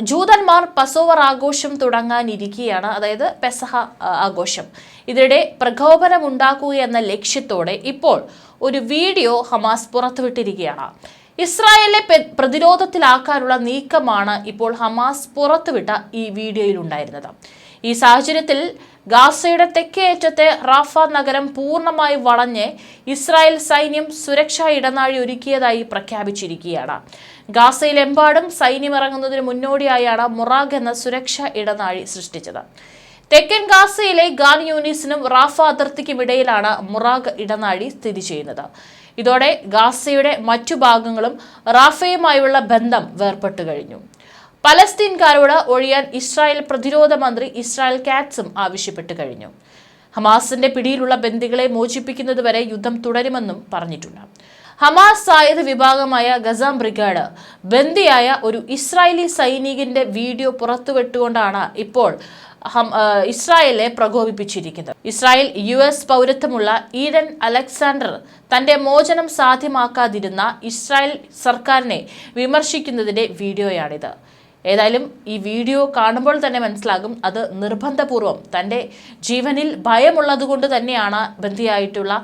ജൂതന്മാർ പസോവർ ആഘോഷം തുടങ്ങാനിരിക്കുകയാണ് അതായത് പെസഹ ആഘോഷം. ഇതിനിടെ പ്രകോപനമുണ്ടാക്കുക എന്ന ലക്ഷ്യത്തോടെ ഇപ്പോൾ ഒരു വീഡിയോ ഹമാസ് പുറത്തുവിട്ടിരിക്കുകയാണ് ഇസ്രായേലിനെ പ്രതിരോധത്തിലാക്കാനുള്ള നീക്കമാണ് ഇപ്പോൾ ഹമാസ് പുറത്തുവിട്ട ഈ വീഡിയോയിലുണ്ടായിരുന്നത്. ഈ സാഹചര്യത്തിൽ ഗാസയുടെ തെക്കേ അറ്റത്തെ റാഫ നഗരം പൂർണമായി വളഞ്ഞ് ഇസ്രായേൽ സൈന്യം സുരക്ഷാ ഇടനാഴി ഒരുക്കിയതായി പ്രഖ്യാപിച്ചിരിക്കുകയാണ്. ഗാസയിലെമ്പാടും സൈന്യം ഇറങ്ങുന്നതിന് മുന്നോടിയായാണ് മൊറാഗ് എന്ന സുരക്ഷാ ഇടനാഴി സൃഷ്ടിച്ചത്. തെക്കൻ ഗാസയിലെ ഗാൻ യൂണിസിനും റാഫ അതിർത്തിക്കും ഇടയിലാണ് മുറാഗ് ഇടനാഴി സ്ഥിതി ചെയ്യുന്നത്. ഇതോടെ ഗാസയുടെ മറ്റു ഭാഗങ്ങളും റാഫയുമായുള്ള ബന്ധം വേർപെട്ടു കഴിഞ്ഞു. പലസ്തീൻകാരോട് ഒഴിയാൻ ഇസ്രായേൽ പ്രതിരോധ മന്ത്രി ഇസ്രായേൽ കാറ്റ്സും ആവശ്യപ്പെട്ടു കഴിഞ്ഞു. ഹമാസിന്റെ പിടിയിലുള്ള ബന്ദികളെ മോചിപ്പിക്കുന്നതുവരെ യുദ്ധം തുടരുമെന്നും പറഞ്ഞിട്ടുണ്ട്. ഹമാസ് സായുധ വിഭാഗമായ ഗസാം ബ്രിഗാഡ് ബന്ദിയായ ഒരു ഇസ്രായേലി സൈനികന്റെ വീഡിയോ പുറത്തുവിട്ടുകൊണ്ടാണ് ഇപ്പോൾ ഇസ്രായേലെ പ്രകോപിപ്പിച്ചിരിക്കുന്നത്. ഇസ്രായേൽ യു എസ് പൗരത്വമുള്ള ഈഡൻ അലക്സാണ്ടർ തന്റെ മോചനം സാധ്യമാക്കാതിരുന്ന ഇസ്രായേൽ സർക്കാരിനെ വിമർശിക്കുന്നതിന്റെ വീഡിയോയാണിത്. ഏതായാലും ഈ വീഡിയോ കാണുമ്പോൾ തന്നെ മനസ്സിലാകും അത് നിർബന്ധപൂർവം തന്റെ ജീവനിൽ ഭയമുള്ളതുകൊണ്ട് തന്നെയാണ് ബന്ധിയായിട്ടുള്ള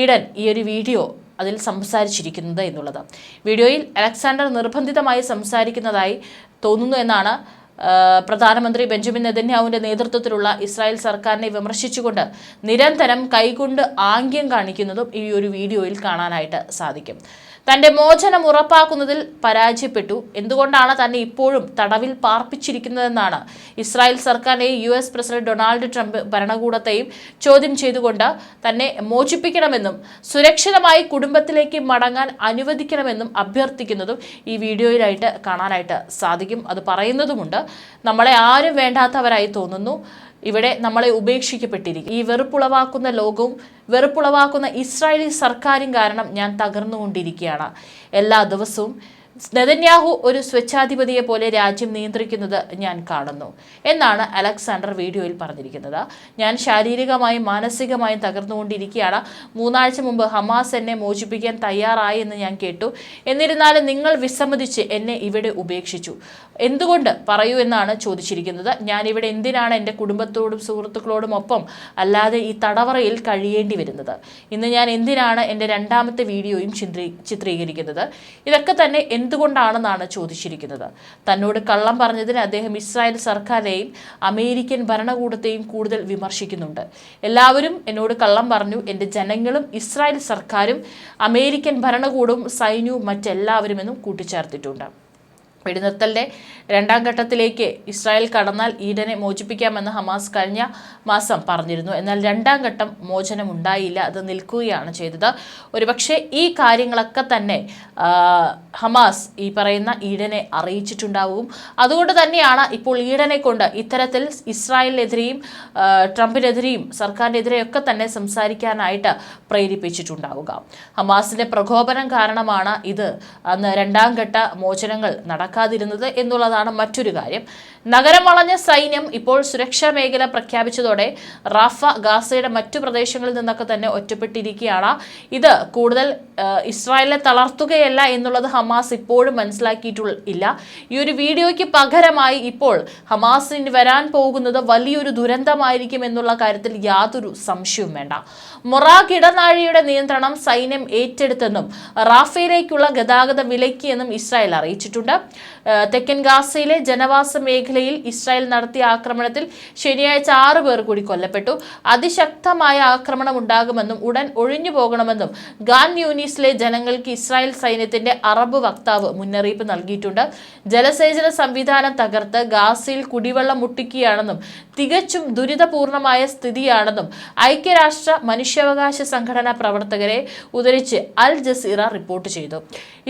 ഈഡൻ ഈ ഒരു വീഡിയോ അതിൽ സംസാരിച്ചിരിക്കുന്നത് എന്നുള്ളത്. വീഡിയോയിൽ അലക്സാണ്ടർ നിർബന്ധിതമായി സംസാരിക്കുന്നതായി തോന്നുന്നു എന്നാണ് പ്രധാനമന്ത്രി ബെഞ്ചമിൻ നെതന്യാഹുവിന്റെ നേതൃത്വത്തിലുള്ള ഇസ്രായേൽ സർക്കാരിനെ വിമർശിച്ചുകൊണ്ട് നിരന്തരം കൈകൊണ്ട് ആംഗ്യം കാണിക്കുന്നതും ഈ ഒരു വീഡിയോയിൽ കാണാനായിട്ട് സാധിക്കും. തന്റെ മോചനം ഉറപ്പാക്കുന്നതിൽ പരാജയപ്പെട്ടു. എന്തുകൊണ്ടാണ് തന്നെ ഇപ്പോഴും തടവിൽ പാർപ്പിച്ചിരിക്കുന്നതെന്നാണ് ഇസ്രായേൽ സർക്കാരിനെയും U S president Donald Trump ഭരണകൂടത്തെയും ചോദ്യം ചെയ്തുകൊണ്ട് തന്നെ മോചിപ്പിക്കണമെന്നും സുരക്ഷിതമായി കുടുംബത്തിലേക്ക് മടങ്ങാൻ അനുവദിക്കണമെന്നും അഭ്യർത്ഥിക്കുന്നതും ഈ വീഡിയോയിലായിട്ട് കാണാനായിട്ട് സാധിക്കും. അത് പറയുന്നതുമുണ്ട്. നമ്മളെ ആരും വേണ്ടാത്തവരായി തോന്നുന്നു. ഇവിടെ നമ്മളെ ഉപേക്ഷിക്കപ്പെട്ടിരിക്കും. ഈ വെറുപ്പുളവാക്കുന്ന ലോകവും വെറുപ്പുളവാക്കുന്ന ഇസ്രായേലി സർക്കാരും കാരണം ഞാൻ തകർന്നുകൊണ്ടിരിക്കുകയാണ്. എല്ലാ ദിവസവും നെതന്യാഹു ഒരു സ്വച്ഛാധിപതിയെ പോലെ രാജ്യം നിയന്ത്രിക്കുന്നത് ഞാൻ കാണുന്നു എന്നാണ് അലക്സാണ്ടർ വീഡിയോയിൽ പറഞ്ഞിരിക്കുന്നത്. ഞാൻ ശാരീരികമായും മാനസികമായും തകർന്നുകൊണ്ടിരിക്കുകയാണ്. മൂന്നാഴ്ച മുമ്പ് ഹമാസ് എന്നെ മോചിപ്പിക്കാൻ തയ്യാറായി എന്ന് ഞാൻ കേട്ടു. എന്നിരുന്നാലും നിങ്ങൾ വിസമ്മതിച്ച് എന്നെ ഇവിടെ ഉപേക്ഷിച്ചു. എന്തുകൊണ്ട് പറയൂ എന്നാണ് ചോദിച്ചിരിക്കുന്നത്. ഞാൻ ഇവിടെ എന്തിനാണ് എന്റെ കുടുംബത്തോടും സുഹൃത്തുക്കളോടും ഒപ്പം അല്ലാതെ ഈ തടവറയിൽ കഴിയേണ്ടി വരുന്നത്? ഇന്ന് ഞാൻ എന്തിനാണ് എന്റെ രണ്ടാമത്തെ വീഡിയോയും ചിത്രീ ചിത്രീകരിക്കുന്നത്? ഇതൊക്കെ തന്നെ എന്തുകൊണ്ടാണെന്നാണ് ചോദിച്ചിരിക്കുന്നത്. തന്നോട് കള്ളം പറഞ്ഞതിന് അദ്ദേഹം ഇസ്രായേൽ സർക്കാരെയും അമേരിക്കൻ ഭരണകൂടത്തെയും കൂടുതൽ വിമർശിക്കുന്നുണ്ട്. എല്ലാവരും എന്നോട് കള്ളം പറഞ്ഞു എന്റെ ജനങ്ങളും ഇസ്രായേൽ സർക്കാരും അമേരിക്കൻ ഭരണകൂടവും സൈന്യവും മറ്റെല്ലാവരും എന്നും കൂട്ടിച്ചേർത്തിട്ടുണ്ട്. വെടിനിർത്തലിന്റെ രണ്ടാം ഘട്ടത്തിലേക്ക് ഇസ്രായേൽ കടന്നാൽ ഈഡനെ മോചിപ്പിക്കാമെന്ന് ഹമാസ് കഴിഞ്ഞ മാസം പറഞ്ഞിരുന്നു. എന്നാൽ രണ്ടാം ഘട്ടം മോചനം ഉണ്ടായില്ല അത് നിൽക്കുകയാണ് ചെയ്തത്. ഒരുപക്ഷെ ഈ കാര്യങ്ങളൊക്കെ തന്നെ ഹമാസ് ഈ പറയുന്ന ഈഡനെ അറിയിച്ചിട്ടുണ്ടാവും. അതുകൊണ്ട് തന്നെയാണ് ഇപ്പോൾ ഈഡനെ കൊണ്ട് ഇത്തരത്തിൽ ഇസ്രായേലിനെതിരെയും ട്രംപിനെതിരെയും സർക്കാരിനെതിരെയൊക്കെ തന്നെ സംസാരിക്കാനായിട്ട് പ്രേരിപ്പിച്ചിട്ടുണ്ടാവുക. ഹമാസിന്റെ പ്രകോപനം കാരണമാണ് ഇത്. അന്ന് രണ്ടാം ഘട്ട മോചനങ്ങൾ നടക്കാതിരുന്നത് എന്നുള്ളതാണ് മറ്റൊരു കാര്യം. നഗരം വളഞ്ഞ സൈന്യം ഇപ്പോൾ സുരക്ഷാ മേഖല പ്രഖ്യാപിച്ചതോടെ റാഫ ഗാസയുടെ മറ്റു പ്രദേശങ്ങളിൽ നിന്നൊക്കെ തന്നെ ഒറ്റപ്പെട്ടിരിക്കുകയാണ്. ഇത് കൂടുതൽ ഇസ്രായേലിനെ തളർത്തുകയല്ല എന്നുള്ളത് ഹമാസ് ഇപ്പോഴും മനസ്സിലാക്കിയിട്ടുള്ള ഇല്ല. ഈ ഒരു വീഡിയോയ്ക്ക് പകരമായി ഇപ്പോൾ ഹമാസിന് വരാൻ പോകുന്നത് വലിയൊരു ദുരന്തമായിരിക്കും എന്നുള്ള കാര്യത്തിൽ യാതൊരു സംശയവും വേണ്ട. മൊറാഖ് ഇടനാഴിയുടെ നിയന്ത്രണം സൈന്യം ഏറ്റെടുത്തെന്നും റാഫയിലേക്കുള്ള ഗതാഗത വിലക്കിയെന്നും ഇസ്രായേൽ അറിയിച്ചിട്ടുണ്ട്. തെക്കൻ ഗാസയിലെ ജനവാസ മേഖലയിൽ ഇസ്രായേൽ നടത്തിയ ആക്രമണത്തിൽ ശനിയാഴ്ച ആറു പേർ കൂടി കൊല്ലപ്പെട്ടു. അതിശക്തമായ ആക്രമണം ഉണ്ടാകുമെന്നും ഉടൻ ഒഴിഞ്ഞു പോകണമെന്നും ഗാൻ യൂനീസിലെ ജനങ്ങൾക്ക് ഇസ്രായേൽ സൈന്യത്തിന്റെ അറബ് വക്താവ് മുന്നറിയിപ്പ് നൽകിയിട്ടുണ്ട്. ജലസേചന സംവിധാനം തകർത്ത് ഗാസയിൽ കുടിവെള്ളം മുട്ടിക്കുകയാണെന്നും തികച്ചും ദുരിതപൂർണമായ സ്ഥിതിയാണെന്നും ഐക്യരാഷ്ട്ര മനുഷ്യാവകാശ സംഘടനാ പ്രവർത്തകരെ ഉദ്ധരിച്ച് അൽ ജസീറ റിപ്പോർട്ട് ചെയ്തു.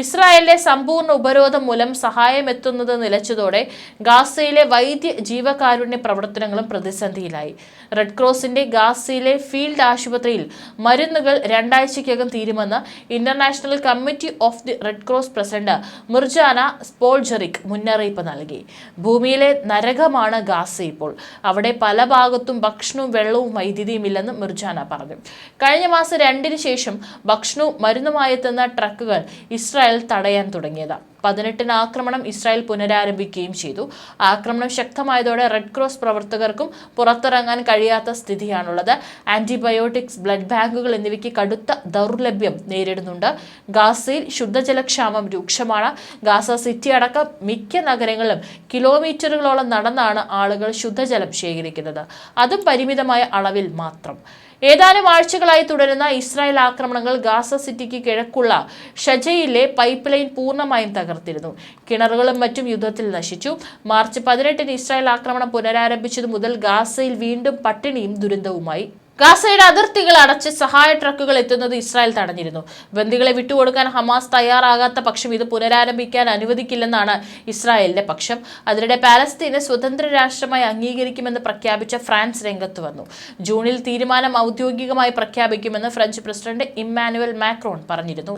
ഇസ്രായേലിലെ സമ്പൂർണ ഉപരോധം മൂലം സഹായം എത്തുന്നത് നിലച്ചതോടെ ഗാസയിലെ വൈദ്യ ജീവകാരുണ്യ പ്രവർത്തനങ്ങളും പ്രതിസന്ധിയിലായി. റെഡ് ക്രോസിന്റെ ഗാസയിലെ ഫീൽഡ് ആശുപത്രിയിൽ മരുന്നുകൾ രണ്ടാഴ്ചയ്ക്കകം തീരുമെന്ന് international committee of the Red Cross president Mirjana Spoljaric മുന്നറിയിപ്പ് നൽകി. ഭൂമിയിലെ നരകമാണ് ഗാസ ഇപ്പോൾ. അവിടെ പല ഭാഗത്തും ഭക്ഷണവും വെള്ളവും വൈദ്യുതിയും ഇല്ലെന്ന് മിർജാന പറഞ്ഞു. കഴിഞ്ഞ മാസം രണ്ടിന് ശേഷം ഭക്ഷണവും മരുന്നുമായെത്തുന്ന ട്രക്കുകൾ ഇസ്രായേൽ തടയാൻ തുടങ്ങിയത്. പതിനെട്ടിന് ആക്രമണം ഇസ്രായേൽ പുനരാരംഭിക്കുകയും ചെയ്തു. ആക്രമണം ശക്തമായതോടെ റെഡ് ക്രോസ് പ്രവർത്തകർക്കും പുറത്തിറങ്ങാൻ കഴിയാത്ത സ്ഥിതിയാണുള്ളത്. ആന്റിബയോട്ടിക്സ് ബ്ലഡ് ബാങ്കുകൾ എന്നിവയ്ക്ക് കടുത്ത ദൗർലഭ്യം നേരിടുന്നുണ്ട്. ഗാസയിൽ ശുദ്ധജലക്ഷാമം രൂക്ഷമാണ്. ഗാസ സിറ്റി അടക്കം മിക്ക നഗരങ്ങളിലും കിലോമീറ്ററുകളോളം നടന്നാണ് ആളുകൾ ശുദ്ധജലം ശേഖരിക്കുന്നത്. അതും പരിമിതമായ അളവിൽ മാത്രം. ഏതാനും ആഴ്ചകളായി തുടരുന്ന ഇസ്രായേൽ ആക്രമണങ്ങൾ ഗാസ സിറ്റിക്ക് കിഴക്കുള്ള ഷജയിലെ പൈപ്പ് ലൈൻ പൂർണമായും തകർത്തിരുന്നു. കിണറുകളും മറ്റും യുദ്ധത്തിൽ നശിച്ചു. മാർച്ച് പതിനെട്ടിന് ഇസ്രായേൽ ആക്രമണം പുനരാരംഭിച്ചതു മുതൽ ഗാസയിൽ വീണ്ടും പട്ടിണിയും ദുരന്തവുമായി. ഗാസയുടെ അതിർത്തികൾ അടച്ച് സഹായ ട്രക്കുകൾ എത്തുന്നത് ഇസ്രായേൽ തടഞ്ഞിരുന്നു. ബന്ദികളെ വിട്ടുകൊടുക്കാൻ ഹമാസ് തയ്യാറാകാത്ത പക്ഷം ഇത് പുനരാരംഭിക്കാൻ അനുവദിക്കില്ലെന്നാണ് ഇസ്രായേലിന്റെ പക്ഷം. അതിനിടെ പാലസ്തീനെ സ്വതന്ത്ര രാഷ്ട്രമായി അംഗീകരിക്കുമെന്ന് പ്രഖ്യാപിച്ച ഫ്രാൻസ് രംഗത്ത് വന്നു. ജൂണിൽ തീരുമാനം ഔദ്യോഗികമായി പ്രഖ്യാപിക്കുമെന്ന് ഫ്രഞ്ച് പ്രസിഡന്റ് ഇമ്മാനുവൽ മാക്രോൺ പറഞ്ഞിരുന്നു.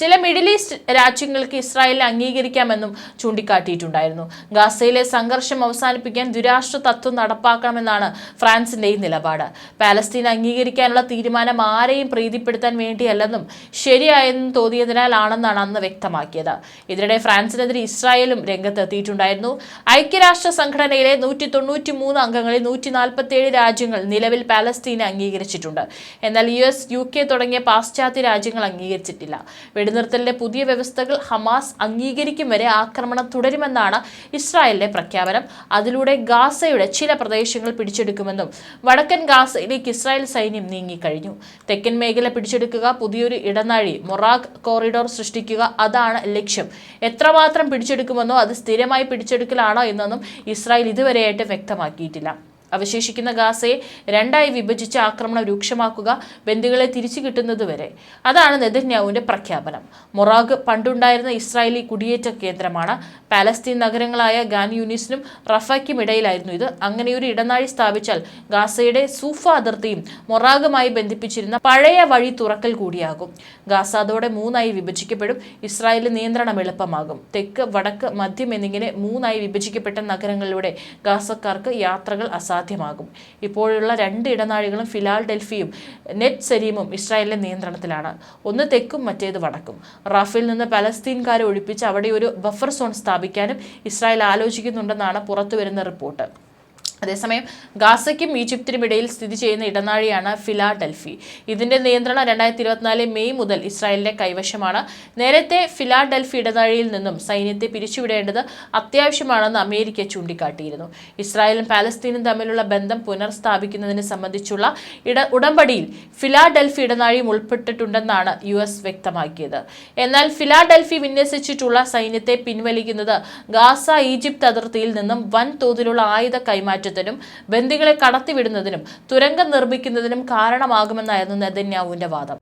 ചില മിഡിൽ ഈസ്റ്റ് രാജ്യങ്ങൾക്ക് ഇസ്രായേലിനെ അംഗീകരിക്കാമെന്നും ചൂണ്ടിക്കാട്ടിയിട്ടുണ്ടായിരുന്നു. ഗാസയിലെ സംഘർഷം അവസാനിപ്പിക്കാൻ ദുരാഷ്ട്ര തത്വം നടപ്പാക്കണമെന്നാണ് ഫ്രാൻസിന്റെ ഈ നിലപാട്. പാലസ്തീൻ അംഗീകരിക്കാനുള്ള തീരുമാനം ആരെയും പ്രീതിപ്പെടുത്താൻ വേണ്ടിയല്ലെന്നും ശരിയായെന്നും തോന്നിയതിനാലാണെന്നാണ് അന്ന് വ്യക്തമാക്കിയത്. ഇതിനിടെ ഫ്രാൻസിനെതിരെ ഇസ്രായേലും രംഗത്തെത്തിയിട്ടുണ്ടായിരുന്നു. ഐക്യരാഷ്ട്ര സംഘടനയിലെ നൂറ്റി തൊണ്ണൂറ്റി മൂന്ന് അംഗങ്ങളിൽ നൂറ്റി നാൽപ്പത്തി ഏഴ് രാജ്യങ്ങൾ നിലവിൽ പാലസ്തീനെ അംഗീകരിച്ചിട്ടുണ്ട്. എന്നാൽ യു എസ് യു കെ തുടങ്ങിയ പാശ്ചാത്യ രാജ്യങ്ങൾ അംഗീകരിച്ചിട്ടില്ല. വെടിനിർത്തലിന്റെ പുതിയ വ്യവസ്ഥകൾ ഹമാസ് അംഗീകരിക്കും വരെ ആക്രമണം തുടരുമെന്നാണ് ഇസ്രായേലിന്റെ പ്രഖ്യാപനം. അതിലൂടെ ഗാസയുടെ ചില പ്രദേശങ്ങൾ പിടിച്ചെടുക്കുമെന്നും വടക്കൻ ഗാസയിലേക്ക് ഇസ്രായേൽ സൈന്യം നീങ്ങിക്കഴിഞ്ഞു. തെക്കൻ മേഖല പിടിച്ചെടുക്കുക പുതിയൊരു ഇടനാഴി മൊറാഖ് കോറിഡോർ സൃഷ്ടിക്കുക അതാണ് ലക്ഷ്യം. എത്രമാത്രം പിടിച്ചെടുക്കുമെന്നോ അത് സ്ഥിരമായി പിടിച്ചെടുക്കലാണോ എന്നൊന്നും ഇസ്രായേൽ ഇതുവരെയായിട്ട് വ്യക്തമാക്കിയിട്ടില്ല. അവശേഷിക്കുന്ന ഗാസയെ രണ്ടായി വിഭജിച്ച് ആക്രമണം രൂക്ഷമാക്കുക ബന്ദികളെ തിരിച്ചു കിട്ടുന്നതുവരെ അതാണ് നെതന്യാവുവിന്റെ പ്രഖ്യാപനം. മൊറാഗ് പണ്ടുണ്ടായിരുന്ന ഇസ്രായേലി കുടിയേറ്റ കേന്ദ്രമാണ്. പാലസ്തീൻ നഗരങ്ങളായ ഗാൻ യൂനിസിനും റഫയ്ക്കും ഇടയിലായിരുന്നു ഇത്. അങ്ങനെയൊരു ഇടനാഴി സ്ഥാപിച്ചാൽ ഗാസയുടെ സൂഫ അതിർത്തിയും മൊറാഗുമായി ബന്ധിപ്പിച്ചിരുന്ന പഴയ വഴി തുറക്കൽ കൂടിയാകും. ഗാസ അതോടെ മൂന്നായി വിഭജിക്കപ്പെടും. ഇസ്രായേലിന് നിയന്ത്രണം എളുപ്പമാകും. തെക്ക് വടക്ക് മധ്യം എന്നിങ്ങനെ മൂന്നായി വിഭജിക്കപ്പെട്ട നഗരങ്ങളിലൂടെ ഗാസക്കാർക്ക് യാത്രകൾ അസാധ്യമാകും ഇപ്പോഴുള്ള രണ്ട് ഇടനാഴികളും ഫിലാൽ ഡൽഫിയും നെറ്റ് സരീമും ഇസ്രായേലിന്റെ നിയന്ത്രണത്തിലാണ്. ഒന്ന് തെക്കും മറ്റേത് വടക്കും. റാഫേൽ നിന്ന് പലസ്തീൻകാരെ ഒഴിപ്പിച്ച് അവിടെ ഒരു ബഫർ സോൺ സ്ഥാപിക്കാനും ഇസ്രായേൽ ആലോചിക്കുന്നുണ്ടെന്നാണ് പുറത്തുവരുന്ന റിപ്പോർട്ട്. അതേസമയം ഗാസയ്ക്കും ഈജിപ്തിനും ഇടയിൽ സ്ഥിതി ചെയ്യുന്ന ഇടനാഴിയാണ് ഫിലാഡൽഫി. ഇതിന്റെ നിയന്ത്രണം രണ്ടായിരത്തി ഇരുപത്തിനാല് മെയ് മുതൽ ഇസ്രായേലിന്റെ കൈവശമാണ്. നേരത്തെ ഫിലാഡൽഫി ഇടനാഴിയിൽ നിന്നും സൈന്യത്തെ പിരിച്ചുവിടേണ്ടത് അത്യാവശ്യമാണെന്ന് അമേരിക്ക ചൂണ്ടിക്കാട്ടിയിരുന്നു. ഇസ്രായേലും പാലസ്തീനും തമ്മിലുള്ള ബന്ധം പുനർസ്ഥാപിക്കുന്നതിനെ സംബന്ധിച്ചുള്ള ഇട ഉടമ്പടിയിൽ ഫിലാഡൽഫി ഇടനാഴിയും ഉൾപ്പെട്ടിട്ടുണ്ടെന്നാണ് യു എസ് വ്യക്തമാക്കിയത്. എന്നാൽ ഫിലാഡൽഫി വിന്യസിച്ചിട്ടുള്ള സൈന്യത്തെ പിൻവലിക്കുന്നത് ഗാസ ഈജിപ്ത് അതിർത്തിയിൽ നിന്നും വൻതോതിലുള്ള ആയുധ കൈമാറ്റത്തിനും ബന്ദികളെ കടത്തിവിടുന്നതിനും തുരങ്കം നിർമ്മിക്കുന്നതിനും കാരണമാകുമെന്നായിരുന്നു നെതന്യാവുവിന്റെ വാദം.